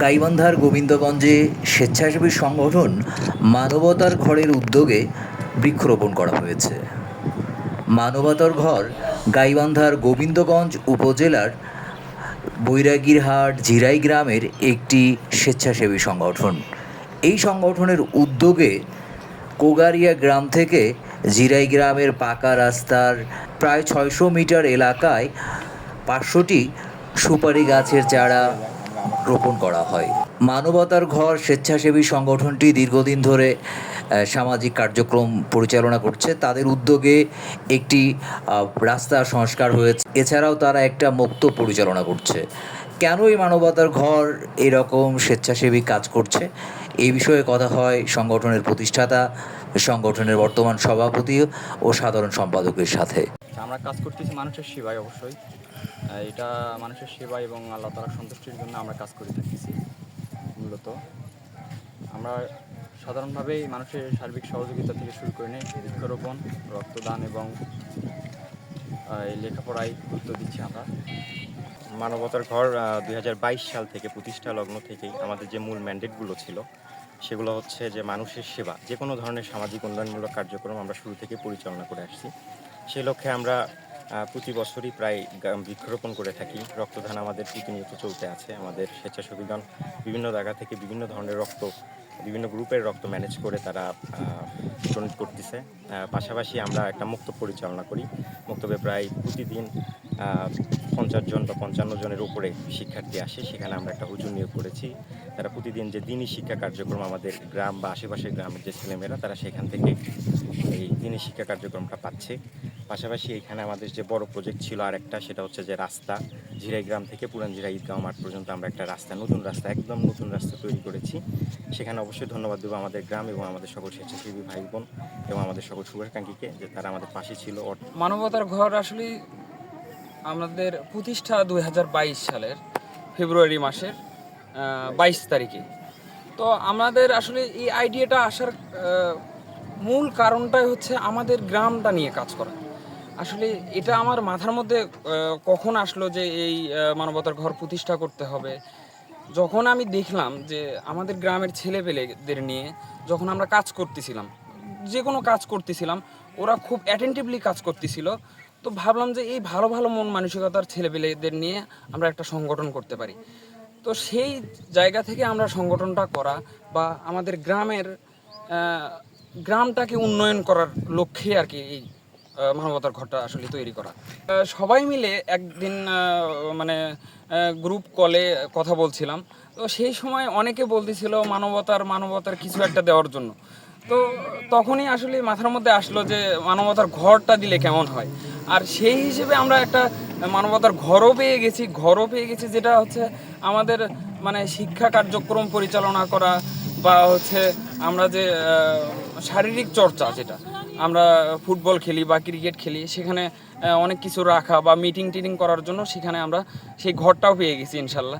গাইবান্ধার গোবিন্দগঞ্জে স্বেচ্ছাসেবী সংগঠন মানবতার ঘরের উদ্যোগে বৃক্ষরোপণ করা হয়েছে। মানবতার ঘর গাইবান্ধার গোবিন্দগঞ্জ উপজেলার বৈরাগীরহাট জিরাই গ্রামের একটি স্বেচ্ছাসেবী সংগঠন। এই সংগঠনের উদ্যোগে কোগারিয়া গ্রাম থেকে জিরাই গ্রামের পাকা রাস্তার প্রায় ছয়শো মিটার এলাকায় পাঁচশোটি সুপারি গাছের চারা রোপণ করা হয়। মানবতার ঘর স্বেচ্ছাসেবী সংগঠনটি দীর্ঘদিন ধরে সামাজিক কার্যক্রম পরিচালনা করছে। তাদের উদ্যোগে একটি রাস্তা সংস্কার হয়েছে। এছাড়াও তারা একটা মুক্ত পরিচালনা করছে। কেন এই মানবতার ঘর এরকম স্বেচ্ছাসেবী কাজ করছে? এই বিষয়ে কথা হয় সংগঠনের প্রতিষ্ঠাতা, সংগঠনের বর্তমান সভাপতি ও সাধারণ সম্পাদকের সাথে। আমরা কাজ করতেছি মানুষের সেবায় অবশ্যই। এটা মানুষের সেবা এবং আল্লাহ তালার সন্তুষ্টির জন্য আমরা কাজ করে থাকতেছি, মূলত। আমরা সাধারণভাবেই মানুষের সার্বিক সহযোগিতা থেকে শুরু করে নিই, বৃক্ষরোপণ, রক্তদান এবং এই লেখাপড়ায় গুরুত্ব দিচ্ছি আমরা। মানবতার ঘর দুই হাজার বাইশ সাল থেকে প্রতিষ্ঠা লগ্ন থেকেই আমাদের যে মূল ম্যান্ডেটগুলো ছিল, সেগুলো হচ্ছে যে মানুষের সেবা। যে কোনো ধরনের সামাজিক উন্নয়নমূলক কার্যক্রম আমরা শুরু থেকে পরিচালনা করে আসছি। সেই লক্ষ্যে আমরা প্রতি বছরই প্রায় বৃক্ষরোপণ করে থাকি। রক্তদান আমাদের প্রতিনিয়ত চলতে আছে। আমাদের স্বেচ্ছাসেবীগণ বিভিন্ন জায়গা থেকে বিভিন্ন ধরনের রক্ত, বিভিন্ন গ্রুপের রক্ত ম্যানেজ করে তারা ডোনেট করতেছে। পাশাপাশি আমরা একটা মুক্ত পরিচালনা করি। মুক্তবে প্রায় প্রতিদিন পঞ্চাশ জন বা পঞ্চান্ন জনের উপরে শিক্ষার্থী আসে। সেখানে আমরা একটা হুজুর নিয়োগ করেছি। তারা প্রতিদিন যে দিনই শিক্ষা কার্যক্রম আমাদের গ্রাম বা আশেপাশের গ্রামের যে ছেলেমেয়েরা, তারা সেখান থেকে শিক্ষা কার্যক্রমটা পাচ্ছে। পাশাপাশি এখানে আমাদের যে বড় প্রজেক্ট ছিল আরেকটা, সেটা হচ্ছে যে রাস্তা। জিরাই গ্রাম থেকে পুরান ঝিরাই ঈদগাঁও মাঠ পর্যন্ত আমরা একটা রাস্তা, নতুন রাস্তা, একদম নতুন রাস্তা তৈরি করেছি। সেখানে অবশ্যই ধন্যবাদ দেবো আমাদের গ্রাম এবং আমাদের সকল স্বেচ্ছাসেবী ভাই বোন এবং আমাদের সকল শুভাকাঙ্ক্ষীকে যে তারা আমাদের পাশে ছিল। মানবতার ঘর আসলে আমাদের প্রতিষ্ঠা দু হাজার বাইশ সালের ফেব্রুয়ারি মাসের বাইশ তারিখে। তো আমাদের আসলে এই আইডিয়াটা আসার মূল কারণটাই হচ্ছে আমাদের গ্রামটা নিয়ে কাজ করা। আসলে এটা আমার মাথার মধ্যে কখন আসলো যে এই মানবতার ঘর প্রতিষ্ঠা করতে হবে? যখন আমি দেখলাম যে আমাদের গ্রামের ছেলেপেলেদের নিয়ে যখন আমরা কাজ করতেছিলাম, যে কোনো কাজ করতেছিলাম, ওরা খুব অ্যাটেন্টিভলি কাজ করতেছিল, তো ভাবলাম যে এই ভালো ভালো মন মানসিকতার ছেলেপেলেদের নিয়ে আমরা একটা সংগঠন করতে পারি। তো সেই জায়গা থেকে আমরা সংগঠনটা করা বা আমাদের গ্রামের গ্রামটাকে উন্নয়ন করার লক্ষ্যে আর কি এই মানবতার ঘরটা আসলে তৈরি করা। সবাই মিলে একদিন মানে গ্রুপ কলে কথা বলছিলাম। তো সেই সময় অনেকে বলতেছিল মানবতার মানবতার কিছু একটা দেওয়ার জন্য। তো তখনই আসলে মাথার মধ্যে আসলো যে মানবতার ঘরটা দিলে কেমন হয়। আর সেই হিসেবে আমরা একটা মানবতার ঘরও পেয়ে গেছি, ঘরও পেয়ে গেছি যেটা হচ্ছে আমাদের মানে শিক্ষা কার্যক্রম পরিচালনা করা বা হচ্ছে আমরা যে শারীরিক চর্চা যেটা। আমরা ফুটবল খেলি বা ক্রিকেট খেলি, সেখানে অনেক কিছু রাখা বা মিটিং টিটিং করার জন্য সেখানে আমরা সেই ঘরটাও পেয়ে গেছি ইনশাল্লাহ।